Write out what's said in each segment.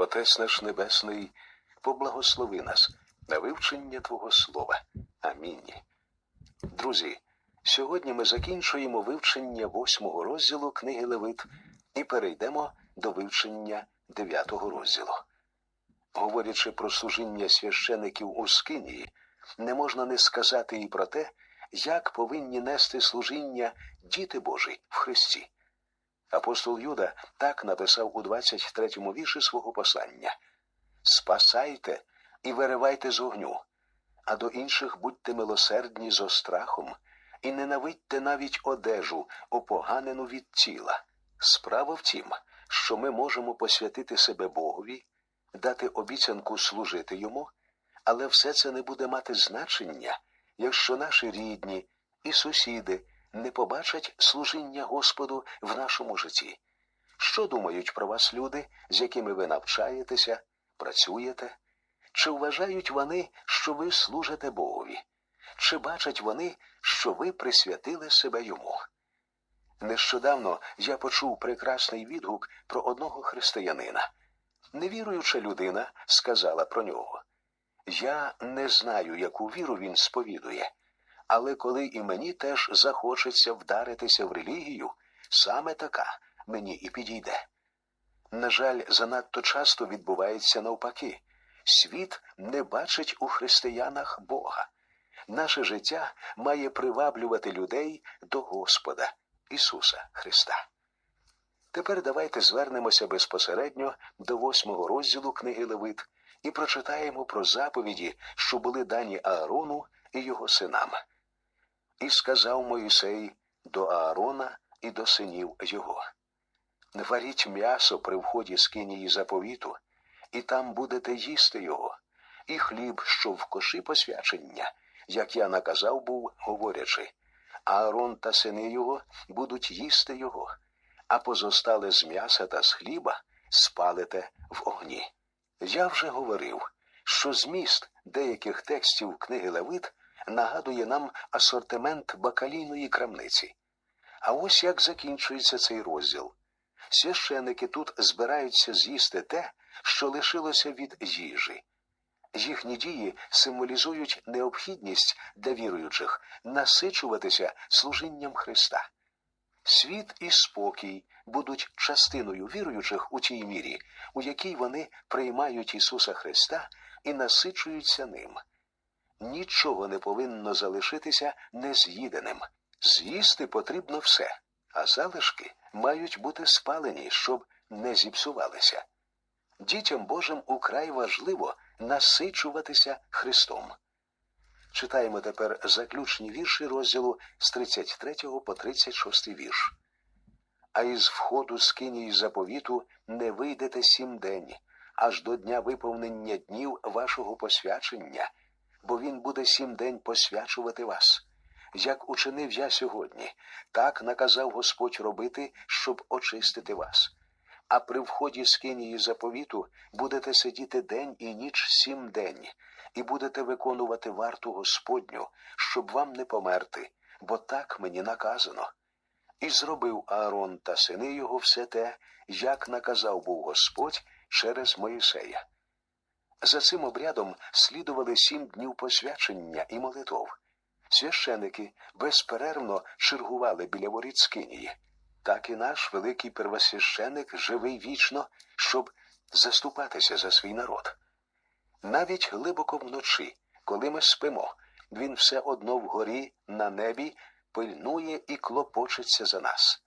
Отець наш Небесний, поблагослови нас на вивчення Твого Слова. Амінь. Друзі, сьогодні ми закінчуємо вивчення восьмого розділу книги Левит і перейдемо до вивчення дев'ятого розділу. Говорячи про служіння священиків у Скинії, не можна не сказати і про те, як повинні нести служіння діти Божі в Христі. Апостол Юда так написав у 23-му вірші свого послання Спасайте і виривайте з огню, а до інших будьте милосердні зо страхом, і ненавидьте навіть одежу, опоганену від тіла. Справа в тім, що ми можемо посвятити себе Богові, дати обіцянку служити йому, але все це не буде мати значення, якщо наші рідні і сусіди не побачать служіння Господу в нашому житті. Що думають про вас люди, з якими ви навчаєтеся, працюєте? Чи вважають вони, що ви служите Богові? Чи бачать вони, що ви присвятили себе йому? Нещодавно я почув прекрасний відгук про одного християнина. Невіруюча людина сказала про нього Я не знаю, яку віру він сповідує, але коли і мені теж захочеться вдаритися в релігію, саме така мені і підійде. На жаль, занадто часто відбувається навпаки. Світ не бачить у християнах Бога. Наше життя має приваблювати людей до Господа Ісуса Христа. Тепер давайте звернемося безпосередньо до восьмого розділу книги Левит і прочитаємо про заповіді, що були дані Аарону і його синам. І сказав Моїсей до Аарона і до синів його. Варіть м'ясо при вході з кинії заповіту, і там будете їсти його, і хліб, що в коші посвячення, як я наказав був, говорячи, Аарон та сини його будуть їсти його, а позостале з м'яса та з хліба спалите в огні. Я вже говорив, що зміст деяких текстів книги Левит нагадує нам асортимент бакалійної крамниці. А ось як закінчується цей розділ. Священики тут збираються з'їсти те, що лишилося від їжі. Їхні дії символізують необхідність для віруючих насичуватися служінням Христа. Світ і спокій будуть частиною віруючих у тій мірі, у якій вони приймають Ісуса Христа і насичуються ним. Нічого не повинно залишитися нез'їденим. З'їсти потрібно все, а залишки мають бути спалені, щоб не зіпсувалися. Дітям Божим украй важливо насичуватися Христом. Читаємо тепер заключні вірші розділу з 33 по 36 вірш. А із входу з кинії заповіту не вийдете сім день, аж до дня виповнення днів вашого посвячення, бо він буде сім день посвячувати вас. Як учинив я сьогодні, так наказав Господь робити, щоб очистити вас. А при вході з кинії заповіту будете сидіти день і ніч сім день, і будете виконувати варту Господню, щоб вам не померти, бо так мені наказано. І зробив Аарон та сини його все те, як наказав був Господь через Моїсея. За цим обрядом слідували сім днів посвячення і молитов. Священики безперервно чергували біля воріт Скинії. Так і наш великий первосвященик живий вічно, щоб заступатися за свій народ. Навіть глибоко вночі, коли ми спимо, він все одно вгорі на небі пильнує і клопочеться за нас.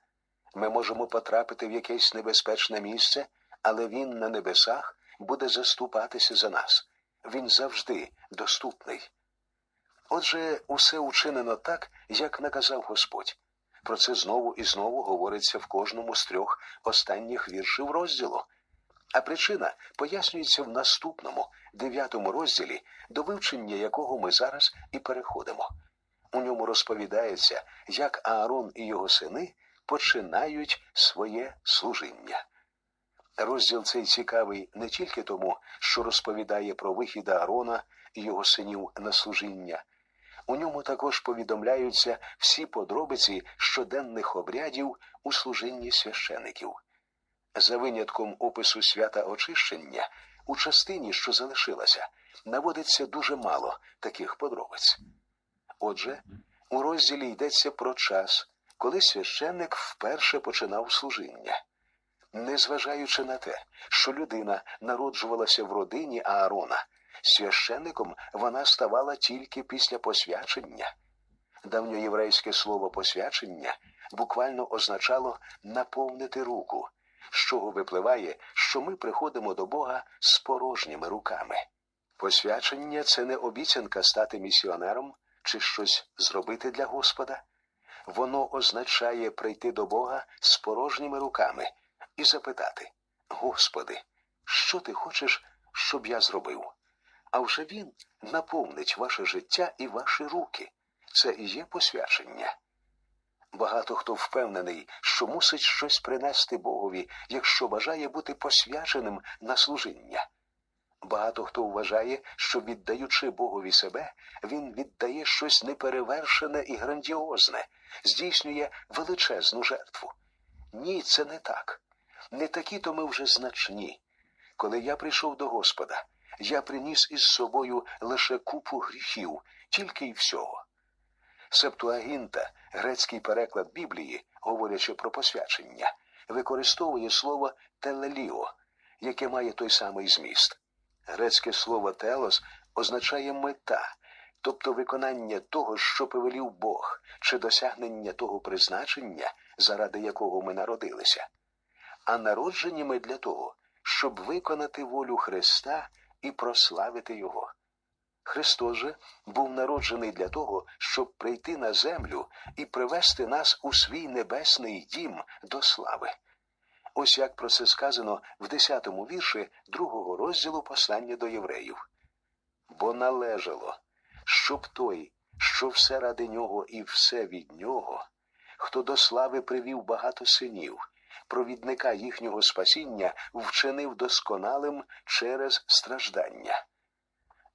Ми можемо потрапити в якесь небезпечне місце, але він на небесах буде заступатися за нас. Він завжди доступний. Отже, усе учинено так, як наказав Господь. Про це знову і знову говориться в кожному з трьох останніх віршів розділу. А причина пояснюється в наступному, дев'ятому розділі, до вивчення якого ми зараз і переходимо. У ньому розповідається, як Аарон і його сини починають своє служіння. Розділ цей цікавий не тільки тому, що розповідає про вихід Аарона і його синів на служіння. У ньому також повідомляються всі подробиці щоденних обрядів у служінні священиків. За винятком опису свята очищення, у частині, що залишилася, наводиться дуже мало таких подробиць. Отже, у розділі йдеться про час, коли священник вперше починав служіння. Незважаючи на те, що людина народжувалася в родині Аарона, священником вона ставала тільки після посвячення. Давньоєврейське слово посвячення буквально означало наповнити руку, з чого випливає, що ми приходимо до Бога з порожніми руками. Посвячення це не обіцянка стати місіонером чи щось зробити для Господа. Воно означає прийти до Бога з порожніми руками і запитати: Господи, що ти хочеш, щоб я зробив? А вже він наповнить ваше життя і ваші руки. Це і є посвячення. Багато хто впевнений, що мусить щось принести Богові, якщо бажає бути посвяченим на служіння. Багато хто вважає, що віддаючи Богові себе, він віддає щось неперевершене і грандіозне, здійснює величезну жертву. Ні, це не так. Не такі то ми вже значні. Коли я прийшов до Господа, я приніс із собою лише купу гріхів, тільки й всього. Септуагінта, грецький переклад Біблії, говорячи про посвячення, використовує слово телеліо, яке має той самий зміст. Грецьке слово телос означає мета, тобто виконання того, що повелів Бог, чи досягнення того призначення, заради якого ми народилися. А народжені ми для того, щоб виконати волю Христа і прославити Його. Христос же був народжений для того, щоб прийти на землю і привести нас у свій небесний дім до слави. Ось як про це сказано в 10-му вірші другого розділу послання до євреїв. Бо належало, щоб той, що все ради нього і все від нього, хто до слави привів багато синів, провідника їхнього спасіння вчинив досконалим через страждання.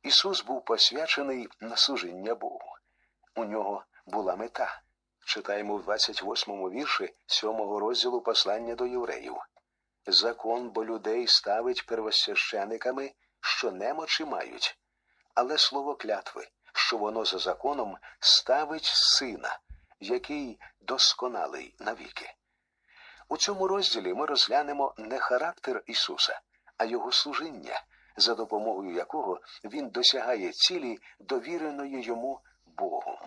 Ісус був посвячений на служіння Богу. У нього була мета. Читаємо в 28-му вірші 7-го розділу послання до євреїв. Закон бо людей ставить первосвящениками, що немочі мають, але слово клятви, що воно за законом ставить сина, який досконалий навіки. У цьому розділі ми розглянемо не характер Ісуса, а Його служіння, за допомогою якого Він досягає цілі, довіреної йому Богом.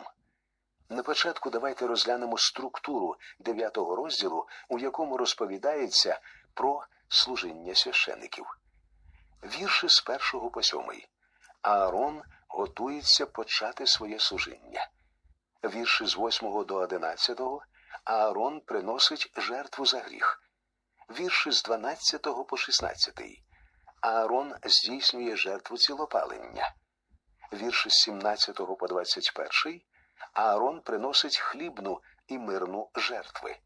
На початку давайте розглянемо структуру 9 розділу, у якому розповідається про служіння священиків. Вірші з першого по сьомий. Аарон готується почати своє служіння. Вірші з 8 до 11 Аарон приносить жертву за гріх. Вірші з 12 по 16 Аарон здійснює жертву цілопалення. Вірші з 17 по 21 Аарон приносить хлібну і мирну жертви.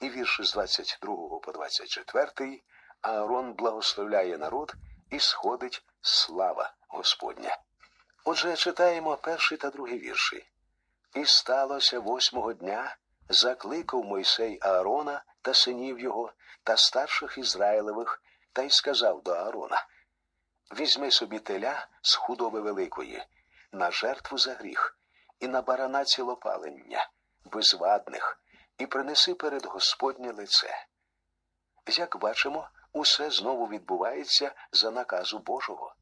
І вірші з 22 по 24 Аарон благословляє народ і сходить слава Господня. Отже, читаємо перший та другий вірші. І сталося восьмого дня, закликав Мойсей Аарона та синів його та старших Ізраїлевих, та й сказав до Аарона: Візьми собі теля з худоби великої, на жертву за гріх, і на барана цілопалення, безвадних, і принеси перед Господнє лице. Як бачимо, усе знову відбувається за наказу Божого.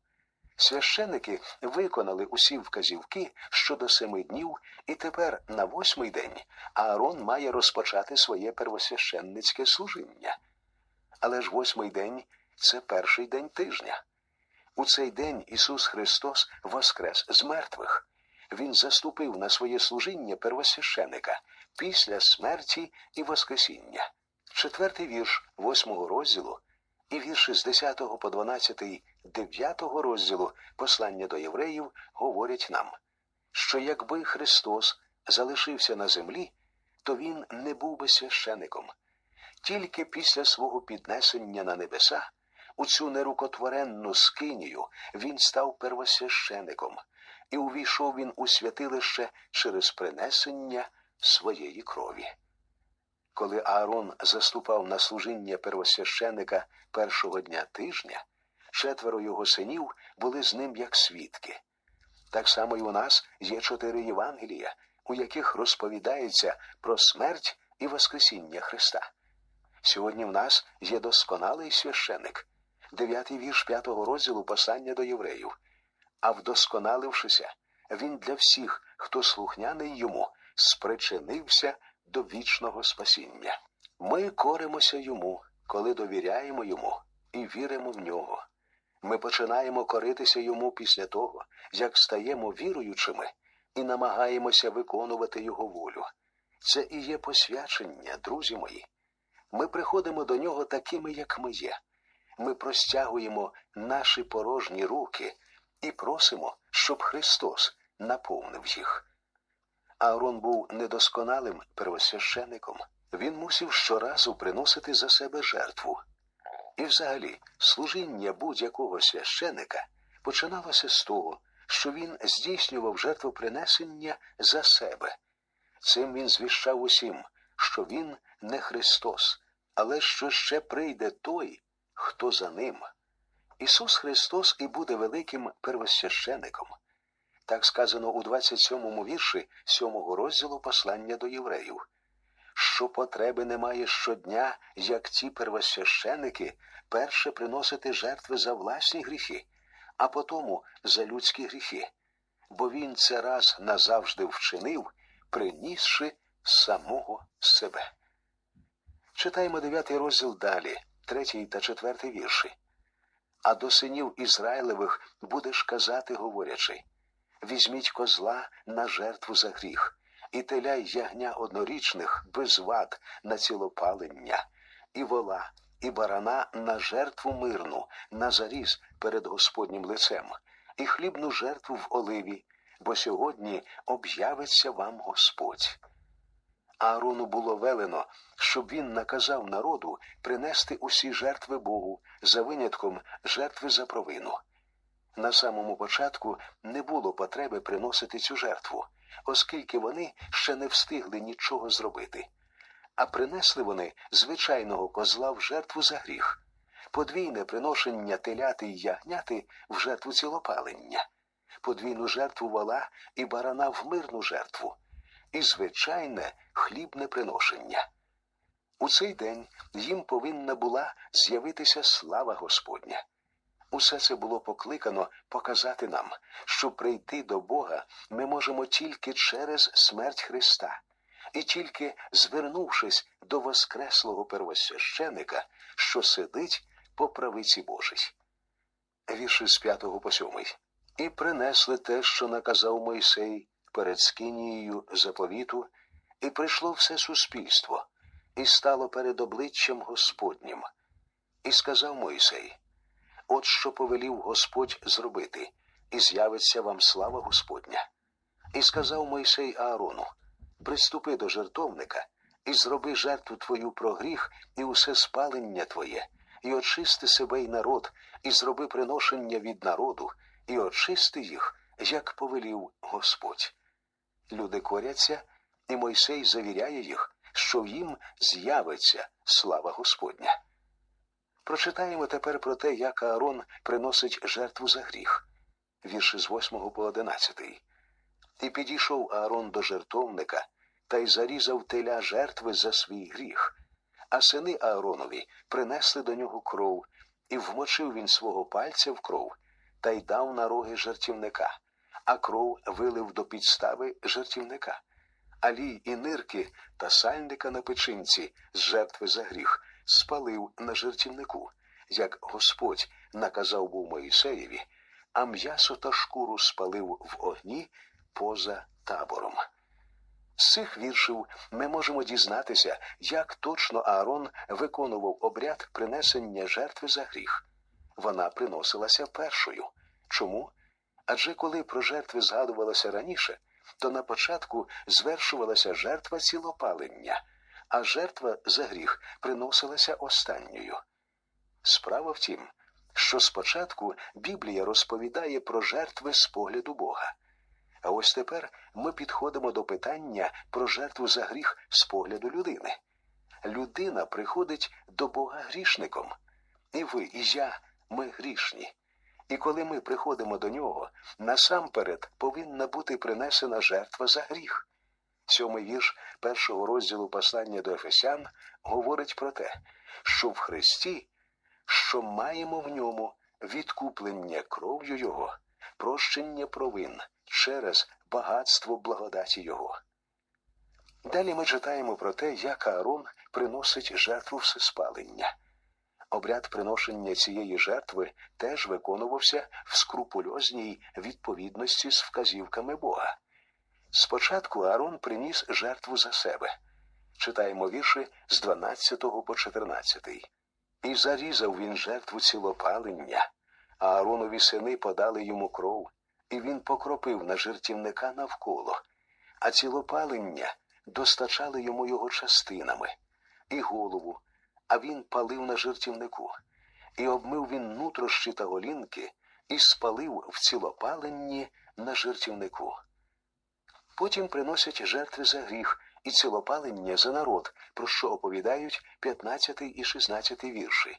Священники виконали усі вказівки щодо семи днів, і тепер на восьмий день Аарон має розпочати своє первосвященницьке служіння. Але ж восьмий день це перший день тижня. У цей день Ісус Христос воскрес з мертвих. Він заступив на своє служіння первосвященика після смерті і Воскресіння. Четвертий вірш восьмого розділу і вірші з 10 по 12 9 розділу послання до євреїв говорять нам, що якби Христос залишився на землі, то він не був би священиком. Тільки після свого піднесення на небеса у цю нерукотворенну скинію він став первосвящеником, і увійшов він у святилище через принесення своєї крові. Коли Аарон заступав на служіння первосвященика першого дня тижня, четверо його синів були з ним як свідки. Так само й у нас є чотири Євангелія, у яких розповідається про смерть і Воскресіння Христа. Сьогодні в нас є досконалий священик, дев'ятий вірш п'ятого розділу послання до євреїв. А вдосконалившися, він для всіх, хто слухняний йому, спричинився до вічного спасіння. Ми коримося йому, коли довіряємо йому і віримо в нього. Ми починаємо коритися йому після того, як стаємо віруючими і намагаємося виконувати його волю. Це і є посвячення, друзі мої. Ми приходимо до нього такими, як ми є. Ми простягуємо наші порожні руки і просимо, щоб Христос наповнив їх. Аарон був недосконалим первосвященником. Він мусив щоразу приносити за себе жертву. І взагалі, служіння будь-якого священика починалося з того, що він здійснював жертвопринесення за себе. Цим він звіщав усім, що він не Христос, але що ще прийде той, хто за ним. Ісус Христос і буде великим первосвященником. Так сказано у 27-му вірші 7-го розділу послання до євреїв, що потреби немає щодня, як ті первосвященики, перше приносити жертви за власні гріхи, а потому за людські гріхи, бо він це раз назавжди вчинив, принісши самого себе. Читаємо дев'ятий розділ далі, третій та четвертий вірші. А до синів Ізраїлевих будеш казати, говорячи візьміть козла на жертву за гріх, і теля й ягня однорічних без вад на цілопалення, і вола, і барана на жертву мирну, на заріз перед Господнім лицем, і хлібну жертву в оливі, бо сьогодні об'явиться вам Господь. Аарону було велено, щоб він наказав народу принести усі жертви Богу за винятком жертви за провину. На самому початку не було потреби приносити цю жертву, оскільки вони ще не встигли нічого зробити. А принесли вони звичайного козла в жертву за гріх, подвійне приношення теляти й ягняти в жертву цілопалення, подвійну жертву вола і барана в мирну жертву, і звичайне хлібне приношення. У цей день їм повинна була з'явитися слава Господня. Усе це було покликано показати нам, що прийти до Бога ми можемо тільки через смерть Христа, і тільки звернувшись до Воскреслого первосвященика, що сидить по правиці Божій. Вірші з 5 по 7. І принесли те, що наказав Мойсей перед Скинією заповіту, і прийшло все суспільство, і стало перед обличчям Господнім. І сказав Мойсей От що повелів Господь зробити, і з'явиться вам слава Господня. І сказав Мойсей Аарону Приступи до жертовника, і зроби жертву твою про гріх і усе спалення твоє, і очисти себе й народ, і зроби приношення від народу, і очисти їх, як повелів Господь. Люди коряться, і Мойсей завіряє їх, що їм з'явиться слава Господня. Прочитаємо тепер про те, як Аарон приносить жертву за гріх. Вірші з 8 по 11. І підійшов Аарон до жертовника та й зарізав теля жертви за свій гріх. А сини Ааронові принесли до нього кров, і вмочив він свого пальця в кров та й дав на роги жертівника, а кров вилив до підстави жертівника. Алій і нирки та сальника на печинці з жертви за гріх спалив на жертівнику, як Господь наказав був Моїсеєві, а м'ясо та шкуру спалив в огні поза табором. З цих віршів ми можемо дізнатися, як точно Аарон виконував обряд принесення жертви за гріх. Вона приносилася першою. Чому? Адже коли про жертви згадувалося раніше, то на початку звершувалася жертва цілопалення, а жертва за гріх приносилася останньою. Справа в тім, що спочатку Біблія розповідає про жертви з погляду Бога. А ось тепер ми підходимо до питання про жертву за гріх з погляду людини. людина приходить до Бога грішником. І ви, і я, ми грішні. І коли ми приходимо до нього, насамперед повинна бути принесена жертва за гріх. Сьомий вірш першого розділу послання до Ефесян говорить про те, що в Христі, що маємо в ньому відкуплення кров'ю Його, прощення провин через багатство благодаті Його. Далі ми читаємо про те, як Аарон приносить жертву всеспалення. Обряд приношення цієї жертви теж виконувався в скрупульозній відповідності з вказівками Бога. Спочатку Аарон приніс жертву за себе. Читаємо вірші з 12 по 14. І зарізав він жертву цілопалення, а Ааронові сини подали йому кров, і він покропив на жертівника навколо, а цілопалення достачали йому його частинами, і голову, а він палив на жертівнику, і обмив він нутрощі та голінки, і спалив в цілопаленні на жертівнику. Потім приносять жертви за гріх і цілопалення за народ, про що оповідають 15 і 16 вірші.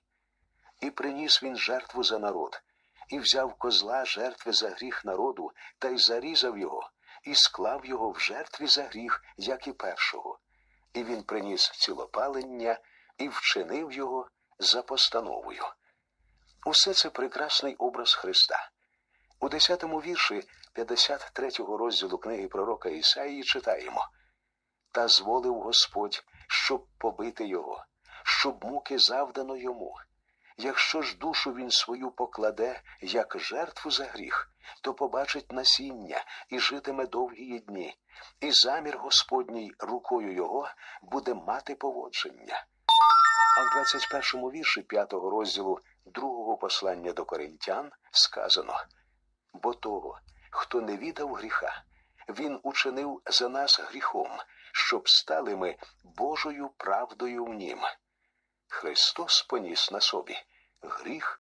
І приніс він жертву за народ, і взяв козла жертви за гріх народу, та й зарізав його, і склав його в жертві за гріх, як і першого. І він приніс цілопалення і вчинив його за постановою. Усе це прекрасний образ Христа. У 10-му вірші 53-го розділу книги пророка Ісаїї читаємо Та зволив Господь, щоб побити його, щоб муки завдано йому. Якщо ж душу він свою покладе, як жертву за гріх, то побачить насіння і житиме довгі дні, і замір Господній рукою його буде мати поводження. А в 21-му вірші 5-го розділу другого послання до коринтян сказано бо того, хто не віддав гріха, він учинив за нас гріхом, щоб стали ми Божою правдою в нім. Христос поніс на собі гріх.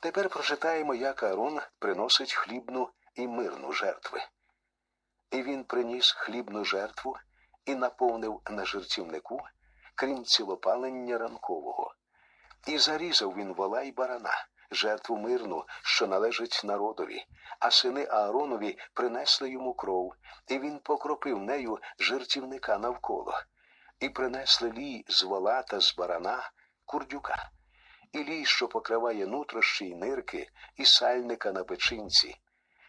Тепер прочитаємо, як Аарон приносить хлібну і мирну жертви. І він приніс хлібну жертву і наповнив на жертівнику, крім цілопалення ранкового. І зарізав він вола й барана, жертву мирну, що належить народові, а сини Ааронові принесли йому кров, і він покропив нею жертівника навколо, і принесли лій з вола та з барана курдюка, і лій, що покриває нутрощі й нирки, і сальника на печінці.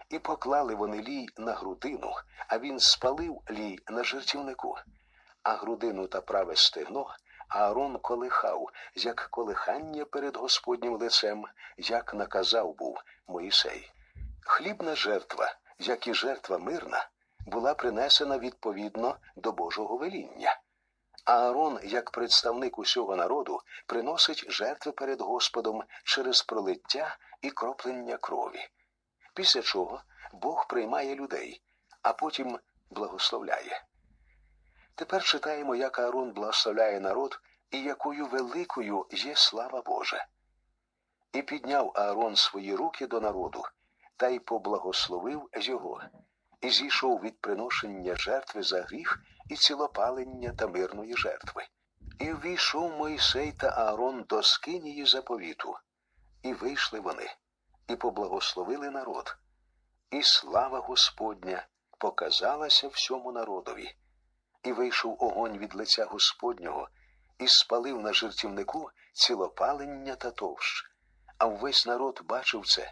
І поклали вони лій на грудину, а він спалив лій на жертівнику, а грудину та праве стегно Аарон колихав, як колихання перед Господнім лицем, як наказав був Моїсей. Хлібна жертва, як і жертва мирна, була принесена відповідно до Божого веління. Аарон, як представник усього народу, приносить жертви перед Господом через пролиття і кроплення крові. Після чого Бог приймає людей, а потім благословляє. Тепер читаємо, як Аарон благословляє народ і якою великою є слава Божа. І підняв Аарон свої руки до народу та й поблагословив його, і зійшов від приношення жертви за гріх і цілопалення та мирної жертви. І ввійшов Мойсей та Аарон до скинії заповіту, і вийшли вони, і поблагословили народ. І слава Господня показалася всьому народові, і вийшов огонь від лиця Господнього, і спалив на жертівнику цілопалення та товщ. А весь народ бачив це,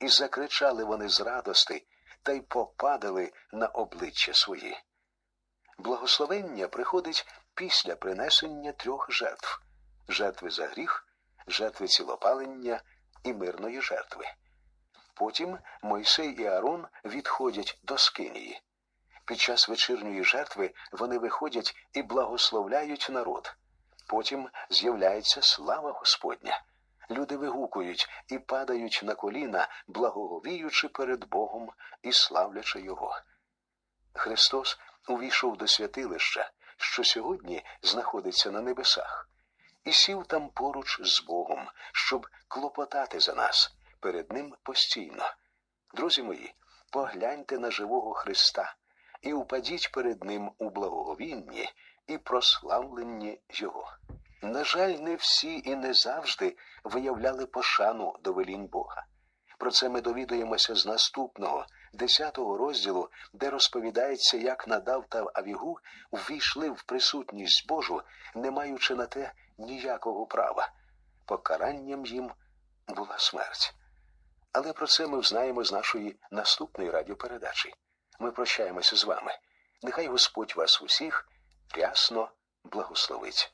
і закричали вони з радости та й попадали на обличчя свої. Благословення приходить після принесення трьох жертв жертви за гріх, жертви цілопалення і мирної жертви. Потім Мойсей і Аарон відходять до скинії. Під час вечірньої жертви вони виходять і благословляють народ. Потім з'являється слава Господня. Люди вигукують і падають на коліна, благоговіючи перед Богом і славлячи Його. Христос увійшов до святилища, що сьогодні знаходиться на небесах, і сів там поруч з Богом, щоб клопотати за нас перед Ним постійно. Друзі мої, погляньте на живого Христа і упадіть перед Ним у благоговінні і прославленні Його. На жаль, не всі і не завжди виявляли пошану до велінь Бога. Про це ми довідуємося з наступного, десятого розділу, де розповідається, як Надав та Авігу ввійшли в присутність Божу, не маючи на те ніякого права. Покаранням їм була смерть. Але про це ми взнаємо з нашої наступної радіопередачі. Ми прощаємося з вами. Нехай Господь вас усіх рясно благословить.